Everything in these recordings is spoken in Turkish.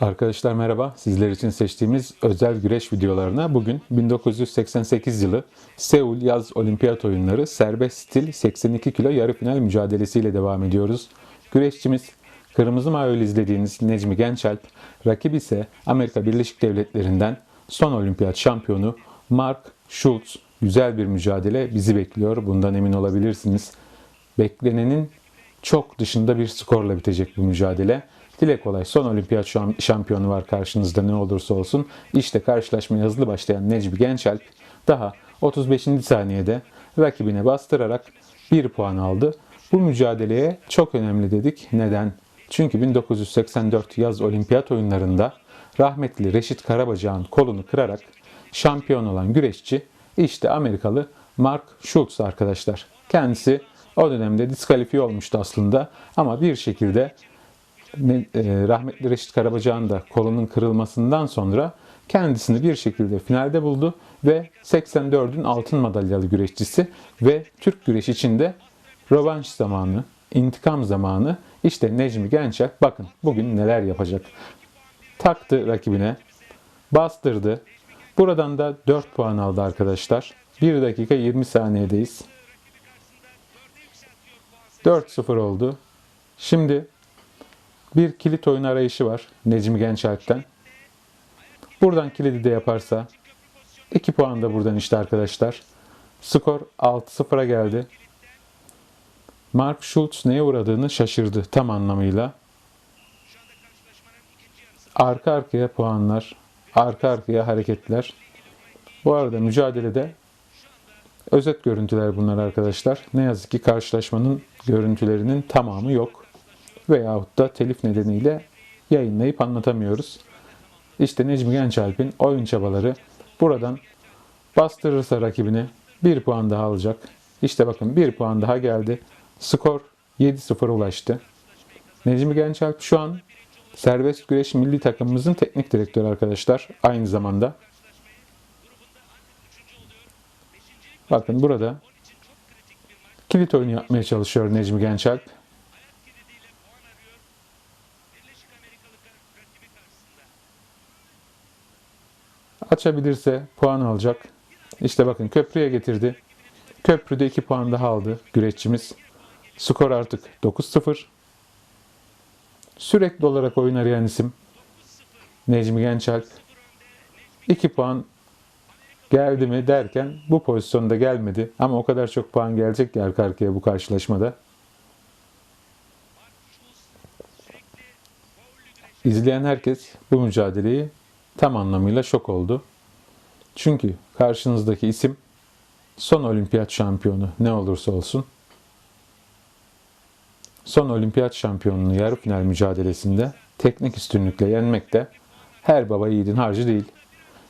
Arkadaşlar merhaba. Sizler için seçtiğimiz özel güreş videolarına bugün 1988 yılı Seul Yaz Olimpiyat Oyunları serbest stil 82 kilo yarı final mücadelesiyle devam ediyoruz. Güreşçimiz Kırmızı Mayo'lu izlediğiniz Necmi Gençalp, rakibi ise Amerika Birleşik Devletleri'nden son olimpiyat şampiyonu Mark Schultz. Güzel bir mücadele bizi bekliyor. Bundan emin olabilirsiniz. Beklenenin çok dışında bir skorla bitecek bu mücadele. Dile kolay son olimpiyat şampiyonu var karşınızda ne olursa olsun. İşte karşılaşmaya hızlı başlayan Necmi Gençalp daha 35. saniyede rakibine bastırarak 1 puan aldı. Bu mücadeleye çok önemli dedik. Neden? Çünkü 1984 yaz olimpiyat oyunlarında rahmetli Reşit Karabacak'ın kolunu kırarak şampiyon olan güreşçi işte Amerikalı Mark Schultz arkadaşlar. Kendisi o dönemde diskalifiye olmuştu aslında ama bir şekilde rahmetli Reşit Karabacak'ın da kolunun kırılmasından sonra kendisini bir şekilde finalde buldu ve 84'ün altın madalyalı güreşçisi ve Türk güreş içinde rövanş zamanı, intikam zamanı işte Necmi Gençer bakın bugün neler yapacak. Taktı rakibine, bastırdı. Buradan da 4 puan aldı arkadaşlar. 1 dakika 20 saniyedeyiz. 4-0 oldu. Şimdi bir kilit oyun arayışı var Necmi Gençalp'ten. Buradan kilidi de yaparsa 2 puan da buradan işte arkadaşlar. Skor 6-0'a geldi. Mark Schultz neye uğradığını şaşırdı tam anlamıyla. Arka arkaya puanlar, arka arkaya hareketler. Bu arada mücadelede özet görüntüler bunlar arkadaşlar. Ne yazık ki karşılaşmanın görüntülerinin tamamı yok veyahut da telif nedeniyle yayınlayıp anlatamıyoruz. İşte Necmi Gençalp'in oyun çabaları buradan bastırırsa rakibini bir puan daha alacak. İşte bakın bir puan daha geldi. Skor 7-0 ulaştı. Necmi Gençalp şu an serbest güreş milli takımımızın teknik direktörü arkadaşlar. Aynı zamanda. Bakın burada kilit oyunu yapmaya çalışıyor Necmi Gençalp. Açabilirse puan alacak. İşte bakın köprüye getirdi. Köprüde 2 puan daha aldı güreşçimiz. Skor artık 9-0. Sürekli olarak oyun arayan isim Necmi Gençalp. 2 puan geldi mi derken bu pozisyonda gelmedi. Ama o kadar çok puan gelecek ki arka arkaya bu karşılaşmada. İzleyen herkes bu mücadeleyi tam anlamıyla şok oldu. Çünkü karşınızdaki isim son olimpiyat şampiyonu ne olursa olsun. Son olimpiyat şampiyonunu yarı final mücadelesinde teknik üstünlükle yenmek de her baba yiğidin harcı değil.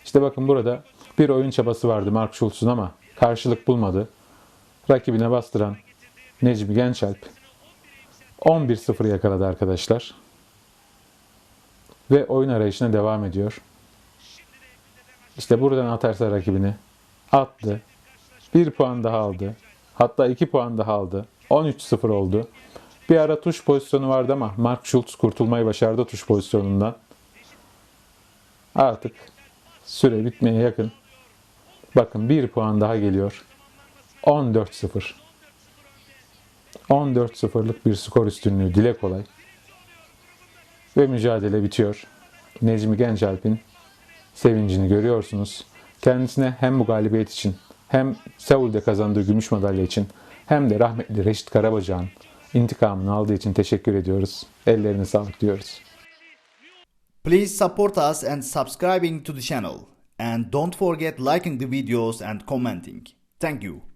İşte bakın burada bir oyun çabası vardı Mark Schultz'un ama karşılık bulmadı. Rakibine bastıran Necmi Gençalp 11-0 yakaladı arkadaşlar. Ve oyun arayışına devam ediyor. İşte buradan atarsa rakibini attı. Bir puan daha aldı. Hatta iki puan daha aldı. 13-0 oldu. Bir ara tuş pozisyonu vardı ama Mark Schultz kurtulmayı başardı tuş pozisyonundan. Artık süre bitmeye yakın. Bakın bir puan daha geliyor. 14-0. 14-0'lık bir skor üstünlüğü dile kolay. Ve mücadele bitiyor. Necmi Gençalp'in sevincini görüyorsunuz. Kendisine hem bu galibiyet için hem Seul'de kazandığı gümüş madalya için hem de rahmetli Reşit Karabacak'ın intikamını aldığı için teşekkür ediyoruz. Ellerine sağlık diyoruz. Please support us and subscribing to the channel. And don't forget liking the videos and commenting. Thank you.